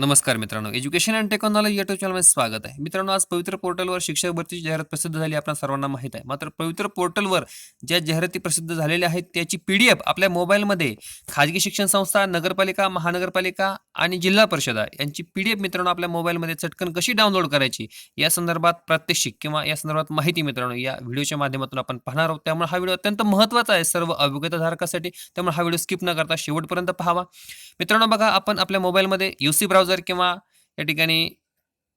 नमस्कार मित्रांनो. Education and technology YouTube चॅनलमध्ये स्वागत आहे. मित्रांनो आज पवित्र पोर्टलवर शिक्षक भरतीची जाहिरात प्रसिद्ध झाली आपल्या सर्वांना माहीत आहे. मात्र पवित्र पोर्टलवर ज्या जाहिराती प्रसिद्ध झालेल्या आहेत त्याची पी डी एफ आपल्या मोबाईलमध्ये खाजगी शिक्षण संस्था नगरपालिका महानगरपालिका आणि जिल्हा परिषदा यांची पी डी एफ मित्रांनो आपल्या मोबाईलमध्ये चटकन कशी डाउनलोड करायची या संदर्भात प्रात्यक्षिक किंवा या संदर्भात माहिती मित्रांनो या व्हिडिओच्या माध्यमातून आपण पाहणार आहोत. त्यामुळे हा व्हिडिओ अत्यंत महत्त्वाचा आहे सर्व अभिज्ञताधारकासाठी. त्यामुळे हा व्हिडिओ स्किप न करता शेवटपर्यंत पाहावा. मित्रांनो बघा आपण आपल्या मोबाईलमध्ये यू सी ब्राउझर किंवा या ठिकाणी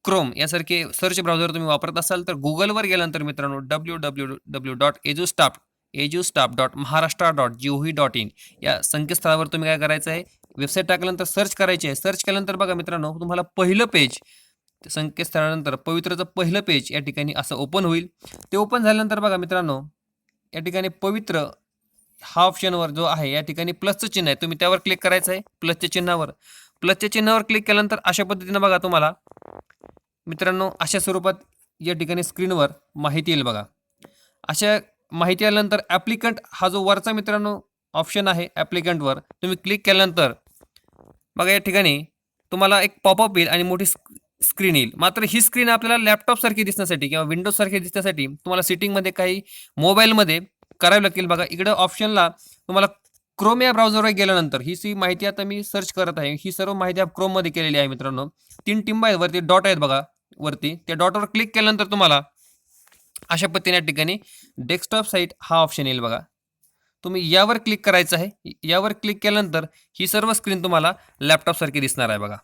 क्रोम यासारखे सर्च ब्राउझर तुम्ही वापरत असाल तर गुगलवर गेल्यानंतर मित्रांनो W W W dot edu staff edu staff dot Maharashtra dot gov dot in या संकेतस्थळावर तुम्ही काय करायचं आहे? वेबसाईट टाकल्यानंतर सर्च करायची आहे. सर्च केल्यानंतर बघा मित्रांनो तुम्हाला पहिलं पेज संकेतस्थळानंतर पवित्रचं पहिलं पेज या ठिकाणी असं ओपन होईल. ते ओपन झाल्यानंतर बघा मित्रांनो या ठिकाणी पवित्र हा ऑप्शनवर जो आहे या ठिकाणी प्लसचं चिन्ह आहे. तुम्ही त्यावर क्लिक करायचं आहे प्लसच्या चिन्हावर. प्लसच्या चिन्हावर क्लिक केल्यानंतर अशा पद्धतीनं बघा तुम्हाला. मित्रांनो अशा स्वरूपात या ठिकाणी स्क्रीनवर माहिती येईल बघा. अशा माहिती आल्यानंतर ॲप्लिकंट हा जो वरचा मित्रांनो ऑप्शन आहे ॲप्लिकंटवर तुम्ही क्लिक केल्यानंतर बघा या ठिकाणी तुम्हाला एक पॉपअप येईल आणि मोठी स्क्रीन येईल. मात्र ही स्क्रीन आपल्याला लॅपटॉपसारखी दिसण्यासाठी किंवा विंडोजसारखी दिसण्यासाठी तुम्हाला सिटिंगमध्ये काही मोबाईलमध्ये करावी लागतील. बघा इकडं ऑप्शनला तुम्हाला क्रोम या ब्राउझरवर गेल्यानंतर ही सी माहिती आता मी सर्च करत आहे. ही सर्व माहिती आप क्रोममध्ये केलेली आहे मित्रांनो. तीन टिंब आहेत वरती डॉट आहेत बघा वरती. त्या डॉटवर क्लिक केल्यानंतर तुम्हाला अशा पद्धतीने या ठिकाणी डेस्कटॉप साईट हा ऑप्शन येईल बघा. तुम्ही यावर क्लिक करायचं आहे. यावर क्लिक केल्यानंतर ही सर्व स्क्रीन तुम्हाला लॅपटॉपसारखी दिसणार आहे बघा.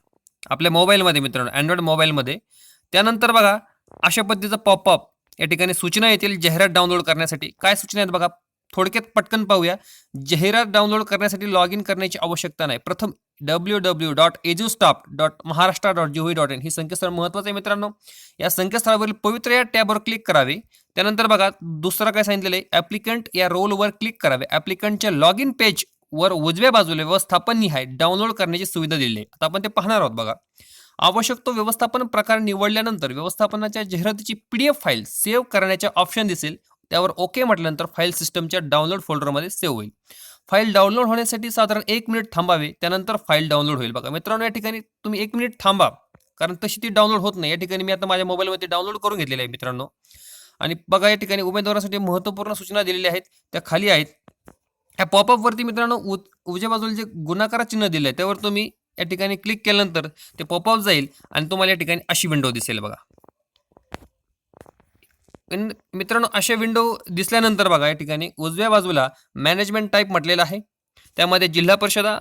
आपल्या मोबाईलमध्ये मित्रांनो अँड्रॉइड मोबाईलमध्ये त्यानंतर बघा अशा पद्धतीचं पॉपअप या ठिकाणी सूचना येतील जाहिरात डाउनलोड करण्यासाठी. काय सूचना आहेत बघा? थोडक्यात पटकन पाहूया. जाहिरात डाउनलोड करण्यासाठी लॉग इन करण्याची आवश्यकता नाही. प्रथम W W dot edu staff dot Maharashtra dot G dot in ही संकेतस्थळ महत्त्वाचं आहे मित्रांनो. या संकेतस्थळावरील पवित्र या टॅबवर क्लिक करावे. त्यानंतर बघा दुसरं काय सांगितलेलं आहे? ॲप्लिकंट या रोलवर क्लिक करावे. ॲप्लिकंटच्या लॉग इन पेज वर उजव्या बाजूला व्यवस्थापन निहाय डाउनलोड करण्याची सुविधा दिली आहे. आता आपण ते पाहणार आहोत बघा. आवश्यक तो व्यवस्थापन प्रकार निवडल्यानंतर व्यवस्थापनाच्या जाहिरातीची P D F file save करण्याचे ऑप्शन दिसेल. त्यावर ओके म्हटल्यानंतर फाईल सिस्टमच्या डाउनलोड फोल्डरमध्ये सेव्ह होईल. फाईल डाउनलोड होण्यासाठी साधारण एक मिनिट थांबावे त्यानंतर फाईल डाउनलोड होईल. बघा मित्रांनो या ठिकाणी तुम्ही एक मिनिट थांबा कारण तशी ती डाउनलोड होत नाही. या ठिकाणी मी आता माझ्या मोबाईलमध्ये डाउनलोड करून घेतलेली आहे मित्रांनो. आणि बघा या ठिकाणी उमेदवारासाठी महत्त्वपूर्ण सूचना दिलेल्या आहेत. त्या खाली आहेत. ह्या पॉपअपवरती मित्रांनो उ उजव्या बाजूला जे गुणाकारा चिन्ह दिलं आहे त्यावर तुम्ही या ठिकाणी क्लिक केल्यानंतर ते पॉपअप जाईल आणि तुम्हाला या ठिकाणी अशी विंडो दिसेल बघा. मित्रांनो अशा विंडो दिसल्यानंतर बघा या ठिकाणी उजव्या बाजूला मॅनेजमेंट टाईप म्हटलेला आहे. त्यामध्ये जिल्हा परिषदा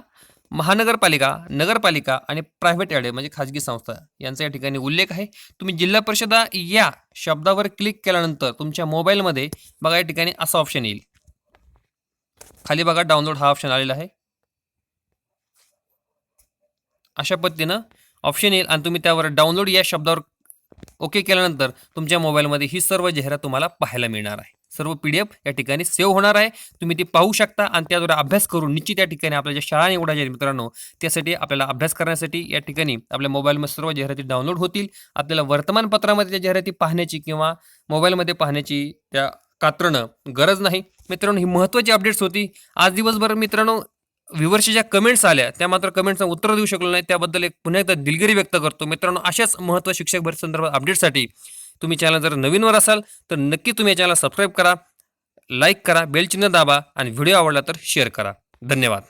महानगरपालिका नगरपालिका आणि प्रायव्हेट यार्डे म्हणजे खाजगी संस्था यांचा या ठिकाणी उल्लेख आहे. तुम्ही जिल्हा परिषदा या शब्दावर क्लिक केल्यानंतर तुमच्या मोबाईलमध्ये बघा या ठिकाणी असा ऑप्शन येईल. खाली बघा डाउनलोड हा ऑप्शन आलेला आहे. अशा पद्धतीनं ऑप्शन येईल आणि तुम्ही त्यावर डाउनलोड या शब्दावर ओके केल्यानंतर तुमच्या मोबाईलमध्ये ही सर्व जाहिरात तुम्हाला पाहायला मिळणार आहे. सर्व पी डी एफ या ठिकाणी सेव्ह होणार आहे. तुम्ही ती पाहू शकता आणि त्याद्वारे अभ्यास करून निश्चित या ठिकाणी आपल्या ज्या शाळा निवडायच्या आहेत मित्रांनो त्यासाठी आपल्याला अभ्यास करण्यासाठी या ठिकाणी आपल्या मोबाईलमध्ये सर्व जाहिराती डाउनलोड होतील. आपल्याला वर्तमानपत्रामध्ये त्या जाहिराती पाहण्याची किंवा मोबाईलमध्ये पाहण्याची त्या कात्रणं गरज नाही. मित्रांनो ही महत्त्वाची अपडेट्स होती. आज दिवसभर मित्रांनो व्ह्युअर्सच्या ज्या कमेंट्स आल्या त्या मात्र कमेंट्सना उत्तर देऊ शकलो नाही. त्याबद्दल एक पुन्हा एकदा दिलगिरी व्यक्त करतो. मित्रांनो अशाच महत्त्व शिक्षक भरती संदर्भात अपडेटसाठी तुम्ही चॅनल जर नवीनवर असाल तर नक्की तुम्ही या चॅनलला सबस्क्राईब करा लाईक करा बेलचिन्ह दाबा आणि व्हिडिओ आवडला तर शेअर करा. धन्यवाद.